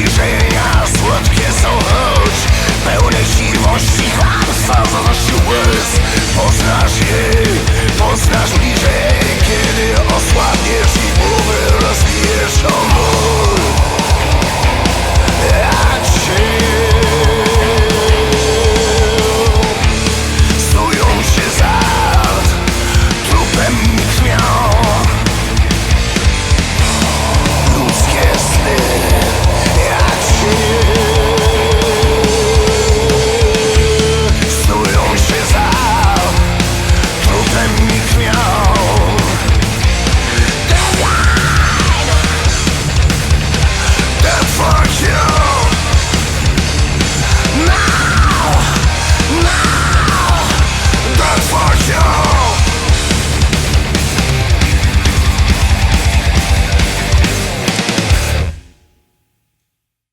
Twój żyje, słodkie są choć Pełne siwości, kłamstwa,